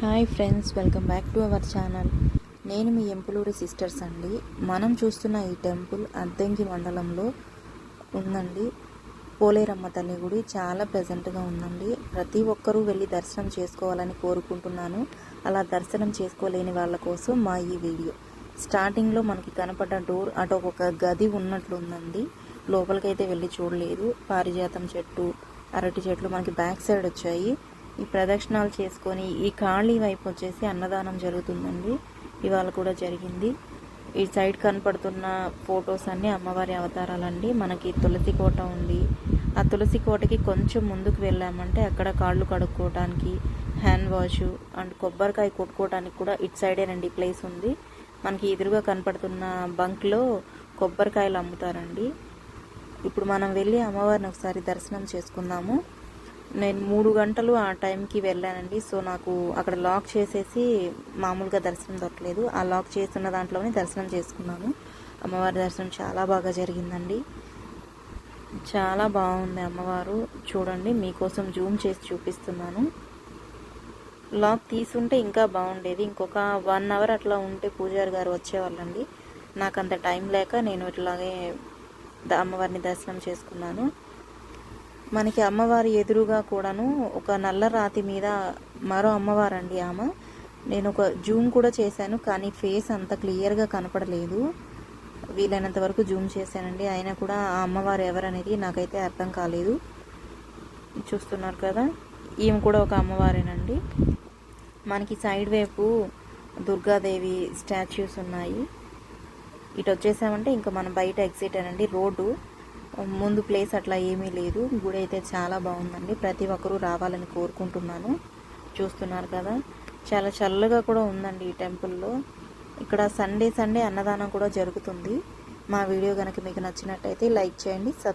Hi friends welcome back to our channel. నేను మీ ఎంపులూరి sisters అండి. మనం చూస్తున్న ఈ టెంపుల్ అద్దంకి మండలంలో ఉందండి. పోలేరమ్మ తల్లి గుడి చాలా ప్లెజెంట్గా ఉందండి. ప్రతి ఒక్కరూ వెళ్ళి దర్శనం చేసుకోవాలని కోరుకుంటున్నాను. అలా దర్శనం చేసుకోలేని వాళ్ళ కోసం మా ఈ వీడియో. స్టార్టింగ్లో మనకి కనపడ్డ డోర్ అటు ఒక గది ఉన్నట్లు ఉందండి లోపలికైతే వెళ్ళి చూడలేదు. పారిజాతం చెట్టు అరటి చెట్లు మనకి బ్యాక్ సైడ్ వచ్చాయి. ఈ ప్రదక్షిణాలు చేసుకొని ఈ ఖాళీ వైపు వచ్చేసి అన్నదానం జరుగుతుందండి. ఇవాళ కూడా జరిగింది. ఈ సైడ్ కనపడుతున్న ఫొటోస్ అన్నీ అమ్మవారి అవతారాలండి. మనకి తులసి కోట ఉంది. ఆ తులసి కోటకి కొంచెం ముందుకు వెళ్ళామంటే అక్కడ కాళ్ళు కడుక్కోవడానికి హ్యాండ్ వాష్ అండ్ కొబ్బరికాయ కొట్టుకోవడానికి కూడా ఇటు సైడేనండి ప్లేస్ ఉంది. మనకి ఎదురుగా కనపడుతున్న బంక్లో కొబ్బరికాయలు అమ్ముతారండి. ఇప్పుడు మనం వెళ్ళి అమ్మవారిని ఒకసారి దర్శనం చేసుకుందాము. నేను మూడు గంటలు ఆ టైంకి వెళ్ళానండి. సో నాకు అక్కడ లాక్ చేసేసి మామూలుగా దర్శనం దొరకలేదు. ఆ లాక్ చేస్తున్న దాంట్లోనే దర్శనం చేసుకున్నాను. అమ్మవారి దర్శనం చాలా బాగా జరిగిందండి. చాలా బాగుంది అమ్మవారు. చూడండి మీకోసం జూమ్ చేసి చూపిస్తున్నాను. లాక్ తీసుంటే ఇంకా బాగుండేది. ఇంకొక వన్ అవర్ అట్లా ఉంటే పూజారి గారు వచ్చేవాళ్ళండి. నాకు అంత టైం లేక నేను ఇట్లాగే అమ్మవారిని దర్శనం చేసుకున్నాను. మనకి అమ్మవారి ఎదురుగా కూడాను ఒక నల్ల రాతి మీద మరో అమ్మవారండి ఆమె. నేను ఒక జూమ్ కూడా చేశాను కానీ ఫేస్ అంత క్లియర్గా కనపడలేదు. వీలైనంత వరకు జూమ్ చేశానండి. అయినా కూడా ఆ అమ్మవారు ఎవరనేది నాకైతే అర్థం కాలేదు. చూస్తున్నారు కదా ఈమె కూడా ఒక అమ్మవారేనండి. మనకి సైడ్ వైపు దుర్గాదేవి స్టాచ్యూస్ ఉన్నాయి. ఇటు వచ్చేసామంటే ఇంకా మనం బయట ఎగ్జిట్ అనండి రోడ్డు ముందు ప్లేస్ అట్లా ఏమీ లేదు. గుడి అయితే చాలా బాగుందండి. ప్రతి ఒక్కరూ రావాలని కోరుకుంటున్నాను. చూస్తున్నారు కదా. చాలా చల్లగా కూడా ఉందండి ఈ టెంపుల్లో. ఇక్కడ సండే సండే అన్నదానం కూడా జరుగుతుంది. మా వీడియో కనుక మీకు నచ్చినట్టయితే లైక్ చేయండి సబ్స్క్రైబ్